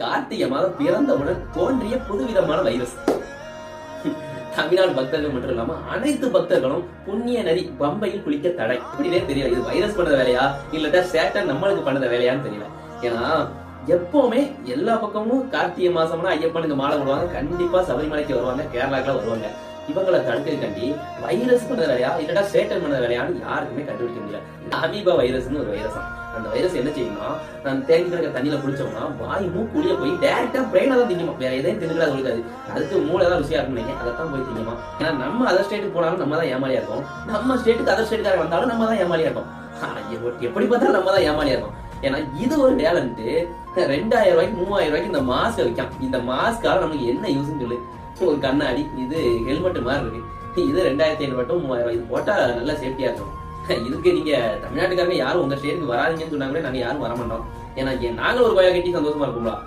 கார்த்திகை மாதம் பிறந்தவுடன் தோன்றிய புதுவிதமான வைரஸ். தமிழ்நாடு பக்தர்கள் மட்டும் இல்லாம அனைத்து பக்தர்களும் புண்ணிய நதி பம்பையில் குளிக்க தடை. இப்படினே தெரியல. இது வைரஸ் பண்ணத வேலையா? இல்லட்டா சேட்டன் நம்மளுக்கு பண்ணத வேலையான்னு தெரியல. ஏன்னா எப்பவுமே எல்லா பக்கமும் கார்த்திகை மாசம்னா ஐயப்பனுக்கு மாலை விடுவாங்க கண்டிப்பா சபரிமலைக்கு வருவாங்க. கேரளாக்குலாம் வருவாங்க. இவங்களை தடுக்கிறதுக்காண்டி வைரஸ் பண்ண வேலையா? இல்லடா சேட்டன் பண்ண வேலையான்னு யாருக்குமே கண்டுபிடிக்க முடியல. அமீபா வைரஸ்னு ஒரு வைரஸ் அந்த வைரஸ் என்ன செய்யும்னா நான் தேங்கி இருக்க தண்ணியில குளிச்சோம்னா வாய் மூக்குள்ளே போய் டேரக்டா பிரெயினை தான் திங்குமா? வேற எதையும் தின்னுக்கலாம் இருக்காது அதுக்கு மூளை தான் ருசியா இருக்கும் நினைக்கிறேன். அதைத்தான் போய் திங்குமா? ஏன்னா நம்ம அதர் ஸ்டேட்டுக்கு போனாலும் நம்ம தான் ஏமாளியா இருக்கும் நம்ம ஸ்டேட்டுக்கு அதர் ஸ்டேட்டுக்காரங்க வந்தாலும் நம்ம தான் ஏமாளியா இருக்கும் எப்படி பார்த்தாலும் நம்ம தான் ஏமாளியா இருக்கும் ஏன்னா இது ஒரு டேலண்ட்டு ரெண்டாயிரம் ரூபாய்க்கு மூவாயிரம் ரூபாய்க்கு இந்த மாஸ்க் விற்கும் இந்த மாஸ்கால நமக்கு என்ன யூஸ்ன்னு சொல்லு. ஒரு கண்ணாடி இது ஹெல்மெட் மாதிரி இருக்கு. இது ரெண்டாயிரத்தி ஐநூறு மட்டும் மூவாயிரம் ரூபாய். இது போட்டா நல்லா சேஃப்டியா இருக்கும். இதுக்கு நீங்க தமிழ்நாட்டுக்காரங்க யாரும் உங்க ஸ்டேட்டுக்கு வராதீங்கன்னு சொன்னாங்களே நாங்க யாரும் வர மாட்டோம் ஏன்னா நாங்களும் ஒரு கோயா கட்டி சந்தோஷமா இருக்கும்ல.